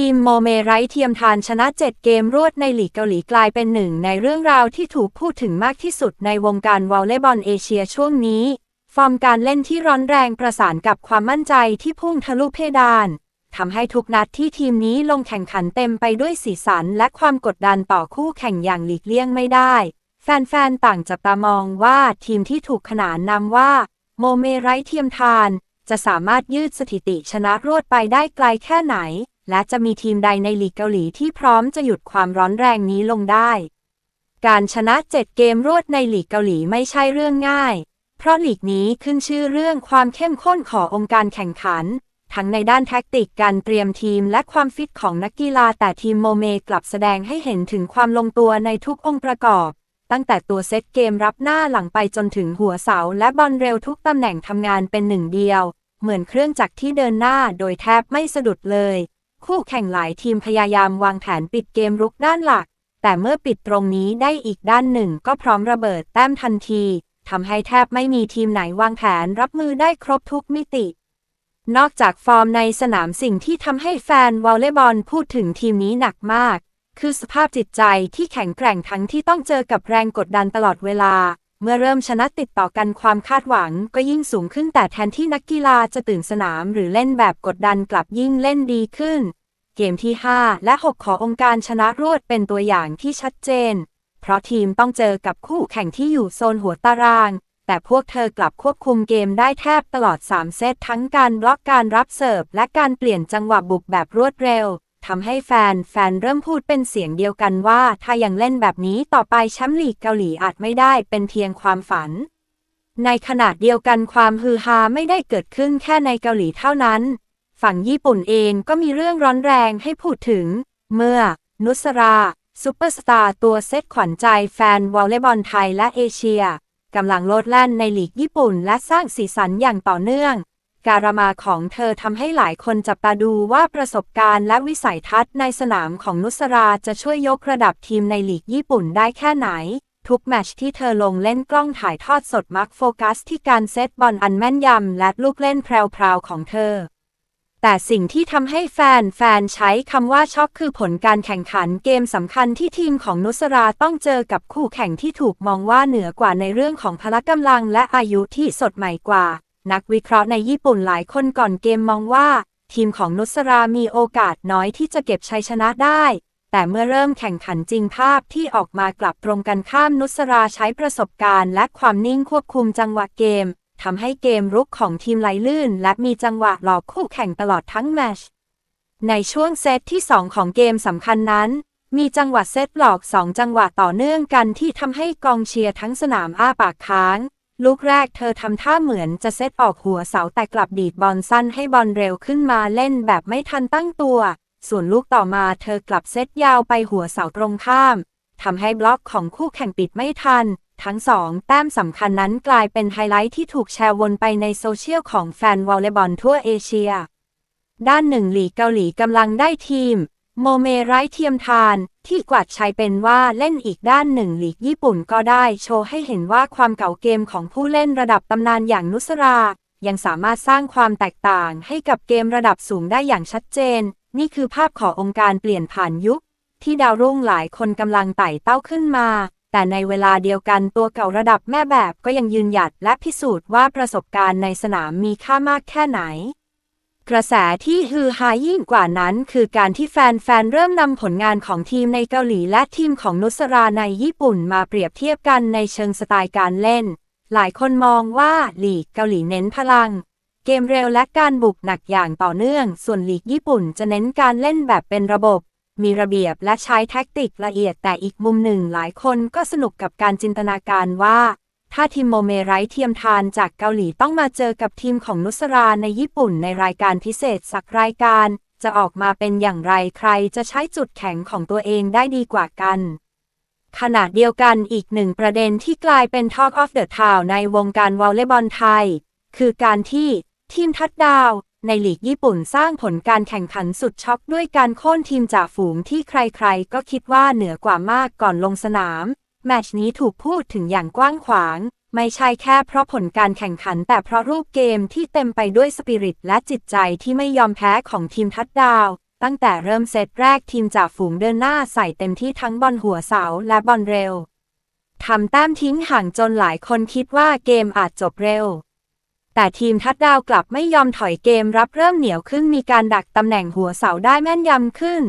ทีมโมเมไรเทียมทานชนะ 7 เกมรวดในลีกเกาหลีกลายเป็นหนึ่งในเรื่องราวที่ถูกพูดถึงมากที่สุดในวงการวอลเลย์บอลเอเชียช่วงนี้ ฟอร์มการเล่นที่ร้อนแรงประสานกับความมั่นใจที่พุ่งทะลุเพดานทำให้ทุกนัดที่ทีมนี้ลงแข่งขันเต็มไปด้วยสีสันและความกดดันต่อคู่แข่งอย่างหลีกเลี่ยงไม่ได้ แฟนๆ ต่างจับตามองว่าทีมที่ถูกขนานนามว่าโมเมไรเทียมทาน จะสามารถยืดสถิติชนะรวดไปได้ไกลแค่ไหน และจะมีทีมใดในลีกเกาหลีที่พร้อมจะหยุดความร้อนแรงนี้ลงได้ การชนะ 7 เกมรวดในลีกเกาหลีไม่ใช่เรื่องง่าย เพราะลีกนี้ขึ้นชื่อเรื่องความเข้มข้นขององค์การแข่งขัน ทั้งในด้านแท็กติกการเตรียมทีมและความฟิตของนักกีฬาแต่ทีมโมเมกลับแสดงให้เห็นถึงความลงตัวในทุกองค์ประกอบ ตั้งแต่ตัวเซตเกมรับหน้าหลังไปจนถึงหัวเสาและบอลเร็วทุกตำแหน่งทำงานเป็นหนึ่งเดียว เหมือนเครื่องจักรที่เดินหน้าโดยแทบไม่สะดุดเลย คู่แข่งหลายทีมพยายามวางแผนปิดเกมรุกด้านหลัก แต่เมื่อปิดตรงนี้ได้อีกด้านหนึ่งก็พร้อมระเบิดแต้มทันทีทำให้แทบไม่มีทีมไหนวางแผนรับมือได้ครบทุกมิติ นอกจากฟอร์มในสนามสิ่งที่ทำให้แฟนวอลเลย์บอลพูดถึงทีมนี้หนักมาก คือสภาพจิตใจที่แข็งแกร่งทั้งที่ต้องเจอกับแรงกดดันตลอดเวลา เมื่อเริ่มชนะติดต่อกันความคาดหวังก็ยิ่งสูงขึ้นแต่แทนที่นักกีฬาจะตื่นสนามหรือเล่นแบบกดดันกลับยิ่งเล่นดีขึ้น เกมที่ 5 และ 6 ขององค์การชนะรวดเป็นตัวอย่างที่ชัดเจน เพราะทีมต้องเจอกับคู่แข่งที่อยู่โซนหัวตาราง แต่พวกเธอกลับควบคุมเกมได้แทบตลอด 3 เซตทั้งการบล็อกการรับเสิร์ฟและการเปลี่ยนจังหวะบุกแบบรวดเร็ว ทำให้แฟนแฟนเริ่มพูดเป็นเสียงเดียวกันว่า ถ้ายังเล่นแบบนี้ต่อไปแชมป์ลีกเกาหลีอาจไม่ได้เป็นเพียงความฝัน ในขณะเดียวกันความฮือฮาไม่ได้เกิดขึ้นแค่ในเกาหลีเท่านั้น ฝั่งญี่ปุ่นเองก็มีเรื่องร้อนแรงให้พูดถึง เมื่อ นุสราซูเปอร์สตาร์ตัวเซตขวัญใจแฟนวอลเลย์บอลไทยและเอเชียกำลังโลดแล่นในลีกญี่ปุ่นและสร้างสีสันอย่างต่อเนื่อง การมาของเธอทำให้หลายคนจับตาดูว่าประสบการณ์และวิสัยทัศน์ในสนามของนุสราจะช่วยยกระดับทีมในลีกญี่ปุ่นได้แค่ไหน ทุกแมชที่เธอลงเล่นกล้องถ่ายทอดสดมักโฟกัสที่การเซตบอลอันแม่นยำและลูกเล่นแพรวๆของเธอ แต่สิ่งที่ทำให้แฟนแฟนใช้คำว่าช็อกคือผลการแข่งขันเกมสำคัญที่ทีมของนุสราต้องเจอกับคู่แข่งที่ถูกมองว่าเหนือกว่าในเรื่องของพละกำลังและอายุที่สดใหม่กว่า นักวิเคราะห์ในญี่ปุ่นหลายคนก่อนเกมมองว่า ทีมของนุสรามีโอกาสน้อยที่จะเก็บชัยชนะได้ แต่เมื่อเริ่มแข่งขันจริงภาพที่ออกมากลับตรงกันข้ามนุสราใช้ประสบการณ์ และความนิ่งควบคุมจังหวะเกมทำให้เกมรุกของทีมไหลลื่น และมีจังหวะหลอกคู่แข่งตลอดทั้งแมชในช่วงเซตที่ 2 ของเกมสำคัญนั้น มีจังหวะเซตหลอก 2 จังหวะต่อเนื่องกันที่ทำให้กองเชียร์ทั้งสนามอ้าปากค้าง ลูกแรกเธอทำท่าเหมือนจะเซตออกหัวเสาแต่กลับดีดบอลสั้นให้บอลเร็วขึ้นมาเล่นแบบไม่ทันตั้งตัว ส่วนลูกต่อมาเธอกลับเซตยาวไปหัวเสาตรงข้ามทำให้บล็อกของคู่แข่งปิดไม่ทัน ทั้งสองแต้มสำคัญนั้นกลายเป็นไฮไลท์ที่ถูกแชร์วนไปในโซเชียลของแฟนวอลเลย์บอลทั่วเอเชีย ด้านหนึ่งหลีกเกาหลีกำลังได้ทีม โมเมไร้เทียมทาน ที่กวาดชัยเป็นว่าเล่นอีกด้านหนึ่งหลีกญี่ปุ่นก็ได้โชว์ให้เห็นว่าความเก่าเกมของผู้เล่นระดับตำนานอย่างนุสรา ยังสามารถสร้างความแตกต่างให้กับเกมระดับสูงได้อย่างชัดเจน นี่คือภาพขององค์การเปลี่ยนผ่านยุค ที่ดาวรุ่งหลายคนกำลังไต่เต้าขึ้นมา แต่ในเวลาเดียวกันตัวเก่าระดับแม่แบบก็ยังยืนหยัดและพิสูจน์ว่าประสบการณ์ในสนามมีค่ามากแค่ไหน กระแสที่ฮือฮายิ่งกว่านั้นคือการที่แฟนๆ เริ่มนำผลงานของทีมในเกาหลีและทีมของนุสราในญี่ปุ่นมาเปรียบเทียบกันในเชิงสไตล์การเล่น หลายคนมองว่าลีกเกาหลีเน้นพลัง เกมเร็วและการบุกหนักอย่างต่อเนื่อง ส่วนลีกญี่ปุ่นจะเน้นการเล่นแบบเป็นระบบ มีระเบียบและใช้แท็กติกละเอียดแต่อีกมุมหนึ่งหลายคนก็สนุกกับการจินตนาการว่า ถ้าทีมโมเมไร้เทียมทานจากเกาหลีต้องมาเจอกับทีมของนุสราในญี่ปุ่นในรายการพิเศษสักรายการ จะออกมาเป็นอย่างไรใครจะใช้จุดแข็งของตัวเองได้ดีกว่ากัน ขณะเดียวกันอีกหนึ่งประเด็นที่กลายเป็น Talk of the Town ในวงการวอลเลย์บอลไทย คือการที่ทีมทัดดาวในลีกญี่ปุ่นสร้างผลการแข่งขันสุดช็อกด้วยการโค่นทีมจ่าฝูงที่ใครๆ ก็คิดว่าเหนือกว่ามากก่อนลงสนาม แมตช์นี้ถูกพูดถึงอย่างกว้างขวาง ไม่ใช่แค่เพราะผลการแข่งขันแต่เพราะรูปเกมที่เต็มไปด้วยสปิริตและจิตใจที่ไม่ยอมแพ้ของทีมทัดดาว ตั้งแต่เริ่มเซตแรกทีมจ่าฝูงเดินหน้าใส่เต็มที่ทั้งบอลหัวเสาและบอลเร็วทำแต้มทิ้งห่างจนหลายคนคิดว่าเกมอาจจบเร็ว แต่ทีมทัดดาวกลับไม่ยอมถอยเกมรับเริ่มเหนียวขึ้นมีการดักตำแหน่งหัวเสาได้แม่นยำขึ้น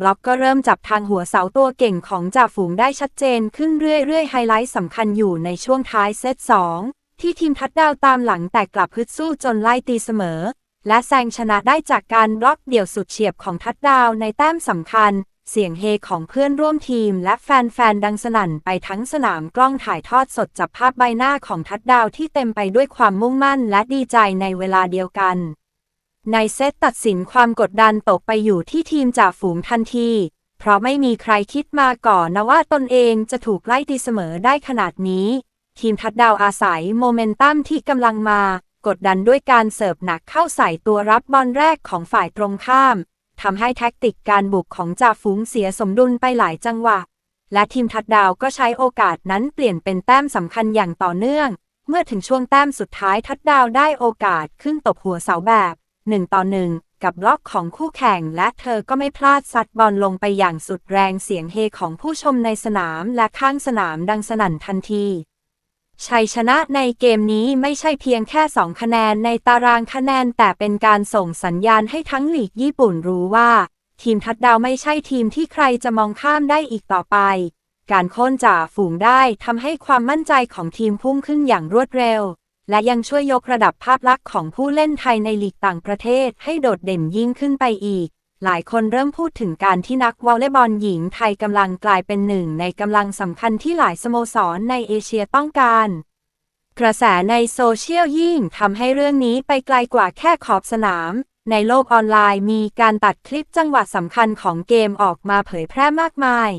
บล็อกก็เริ่มจับทางหัวเสาตัวเก่งของจ่าฝูงได้ชัดเจนขึ้นเรื่อยๆ ไฮไลท์สำคัญอยู่ในช่วงท้ายเซต2 ที่ทีมทัดดาวตามหลังแต่กลับฮึดสู้จนไล่ตีเสมอ และแซงชนะได้จากการบล็อกเดี่ยวสุดเฉียบของทัดดาวในแต้มสำคัญ เสียงเฮของเพื่อนร่วมทีม และแฟนๆดังสนั่นไปทั้งสนามกล้องถ่ายทอดสดจับภาพใบหน้าของทัดดาวที่เต็มไปด้วยความมุ่งมั่นและดีใจในเวลาเดียวกัน ในเซตตัดสินความกดดันตกไปอยู่ที่ทีมจ่าฝูงทันที เพราะไม่มีใครคิดมาก่อนนะว่าตนเองจะถูกไล่ตีเสมอได้ขนาดนี้ ทีมทัดดาวอาศัยโมเมนตัมที่กำลังมา กดดันด้วยการเสิร์ฟหนักเข้าใส่ตัวรับบอลแรกของฝ่ายตรงข้ามทำให้แท็กติกการบุกของจ่าฝูงเสียสมดุลไปหลายจังหวะ และทีมทัดดาวก็ใช้โอกาสนั้นเปลี่ยนเป็นแต้มสำคัญอย่างต่อเนื่อง เมื่อถึงช่วงแต้มสุดท้ายทัดดาวได้โอกาสขึ้นตบหัวเสาแบบ 1 ต่อ 1 กับบล็อกของคู่แข่ง และเธอก็ไม่พลาดซัดบอลลงไปอย่างสุดแรงเสียงเฮของผู้ชมในสนามและข้างสนามดังสนั่นทันที ชัยชนะในเกมนี้ไม่ใช่เพียงแค่ 2 คะแนนในตารางคะแนน แต่เป็นการส่งสัญญาณให้ทั้งหลีกญี่ปุ่นรู้ว่า ทีมทัดดาวไม่ใช่ทีมที่ใครจะมองข้ามได้อีกต่อไปการโค่นจ่าฝูงได้ทำให้ความมั่นใจของทีมพุ่งขึ้นอย่างรวดเร็ว และยังช่วยยกระดับภาพลักษณ์ของผู้เล่นไทยในลีกต่างประเทศให้โดดเด่นยิ่งขึ้นไปอีก หลายคนเริ่มพูดถึงการที่นักวอลเลย์บอลหญิงไทยกำลังกลายเป็นหนึ่งในกำลังสำคัญที่หลายสโมสรในเอเชียต้องการ กระแสในโซเชียลยิ่งทำให้เรื่องนี้ไปไกลกว่าแค่ขอบสนาม ในโลกออนไลน์มีการตัดคลิปจังหวะสำคัญของเกมออกมาเผยแพร่มากมาย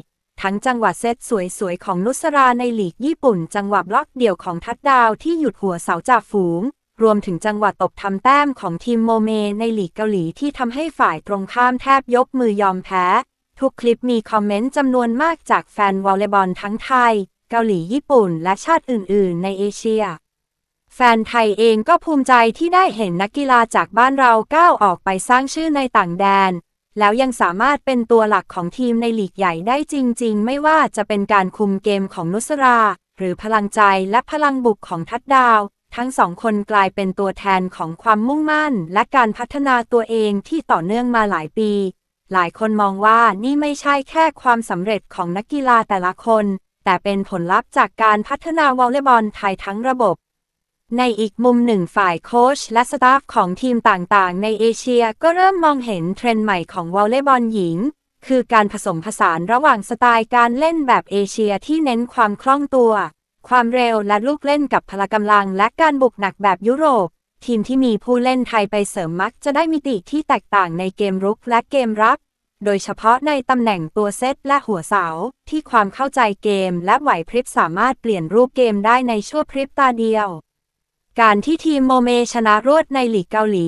ทั้งจังหวะเซตสวยๆ ของนุสราในลีกญี่ปุ่น จังหวะบล็อกเดี่ยวของทัดดาวที่หยุดหัวเสาจากฝูง รวมถึงจังหวะตบทำแต้มของทีมโมเมในลีกเกาหลีที่ทำให้ฝ่ายตรงข้ามแทบยกมือยอมแพ้ ทุกคลิปมีคอมเมนต์จำนวนมากจากแฟนวอลเลย์บอลทั้งไทย เกาหลีญี่ปุ่น และชาติอื่น ๆ ในเอเชียแฟนไทยเองก็ภูมิใจที่ได้เห็นนักกีฬาจากบ้านเราก้าวออกไปสร้างชื่อในต่างแดน แล้วยังสามารถเป็นตัวหลักของทีมในลีกใหญ่ได้จริง ๆ ไม่ว่าจะเป็นการคุมเกมของนุสรา หรือพลังใจและพลังบุกของทัดดาว ทั้งสองคนกลายเป็นตัวแทนของความมุ่งมั่น และการพัฒนาตัวเองที่ต่อเนื่องมาหลายปี หลายคนมองว่านี่ไม่ใช่แค่ความสำเร็จของนักกีฬาแต่ละคน แต่เป็นผลลัพธ์จากการพัฒนาวอลเลย์บอลไทยทั้งระบบ ในอีกมุมหนึ่งฝ่ายโค้ชและสตาฟของทีมต่างๆ ในเอเชียก็เริ่มมองเห็นเทรนด์ใหม่ของวอลเลย์บอลหญิง คือการผสมผสานระหว่างสไตล์การเล่นแบบเอเชียที่เน้นความคล่องตัว ความเร็วและลูกเล่นกับพละกำลังและการบุกหนักแบบยุโรป ทีมที่มีผู้เล่นไทยไปเสริมมักจะได้มิติที่แตกต่างในเกมรุกและเกมรับ โดยเฉพาะในตำแหน่งตัวเซตและหัวเสาที่ความเข้าใจเกม และไหวพริบสามารถเปลี่ยนรูปเกมได้ในชั่วพริบตาเดียว การที่ทีมโมเมชนะรวดในหลีกเกาหลี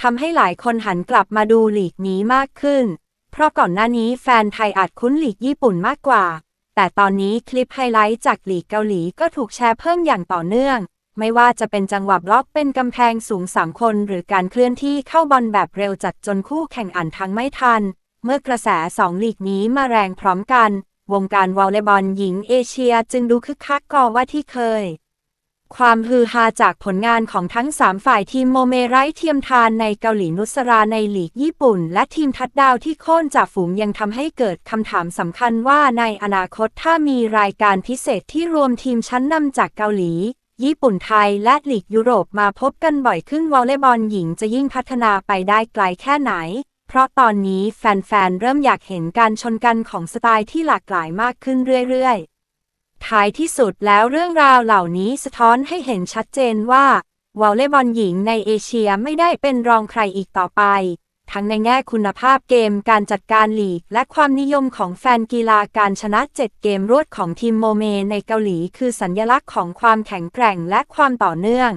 ทำให้หลายคนหันกลับมาดูหลีกนี้มากขึ้น เพราะก่อนหน้านี้แฟนไทยอาจคุ้นลีกญี่ปุ่นมากกว่า แต่ตอนนี้คลิปไฮไลท์จากหลีกเกาหลีก็ถูกแชร์เพิ่มอย่างต่อเนื่อง ไม่ว่าจะเป็นจังหวะบล็อกเป็นกำแพงสูงสามคนหรือการเคลื่อนที่เข้าบอลแบบเร็วจัดจนคู่แข่งอ่านทั้งไม่ทัน เมื่อกระแสสองหลีกนี้มาแรงพร้อมกัน วงการวอลเลย์บอลหญิงเอเชียจึงดูคึกคักกว่าว่าที่เคย ความฮือฮาจากผลงานของทั้ง 3 ฝ่ายทีมโมเมไรเทียมทานในเกาหลีนุสราในลีกญี่ปุ่น และทีมทัดดาวที่โค่นจากฝูงยังทำให้เกิดคำถามสำคัญว่าในอนาคตถ้ามีรายการพิเศษที่รวมทีมชั้นนำจากเกาหลี ญี่ปุ่นไทยและลีกยุโรปมาพบกันบ่อยขึ้นวอลเลย์บอลหญิงจะยิ่งพัฒนาไปได้ไกลแค่ไหน เพราะตอนนี้แฟนๆเริ่มอยากเห็นการชนกันของสไตล์ที่หลากหลายมากขึ้นเรื่อยๆ ท้ายที่สุดแล้วเรื่องราวเหล่านี้สะท้อนให้เห็นชัดเจนว่าวอลเลย์บอลหญิงในเอเชียไม่ได้เป็นรองใครอีกต่อไป ทั้งในแง่คุณภาพเกมการจัดการลีก และความนิยมของแฟนกีฬาการชนะ 7 เกมรวดของทีมโมเมในเกาหลี คือสัญญลักษณ์ของความแข็งแกร่งและความต่อเนื่อง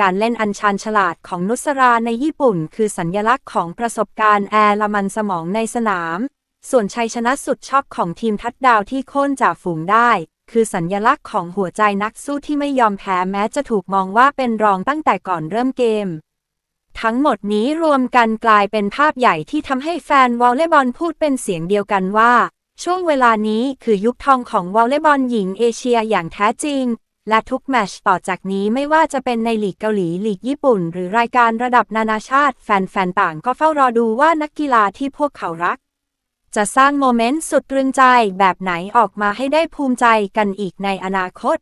การเล่นอันชันฉลาดของนุสราในญี่ปุ่น คือสัญญลักษณ์ของประสบการณ์แอร์ละมันสมองในสนาม ส่วนชัยชนะสุดชอบของทีมทัดดาวที่โค่นจากฝูงได้ คือสัญญลักษณ์ของหัวใจนักสู้ที่ไม่ยอมแพ้แม้จะถูกมองว่าเป็นรองตั้งแต่ก่อนเริ่มเกม ทั้งหมดนี้รวมกันกลายเป็นภาพใหญ่ที่ทำให้แฟนวอลเลย์บอลพูดเป็นเสียงเดียวกันว่า ช่วงเวลานี้คือยุคทองของวอลเลย์บอลหญิงเอเชียอย่างแท้จริง และทุกแมชต่อจากนี้ไม่ว่าจะเป็นในลีกเกาหลีลีกญี่ปุ่น หรือรายการระดับนานาชาติ แฟนๆต่างก็เฝ้ารอดูว่านักกีฬาที่พวกเขารัก จะสร้างโมเมนต์สุดตรึงใจแบบไหนออกมาให้ได้ภูมิใจกันอีกในอนาคต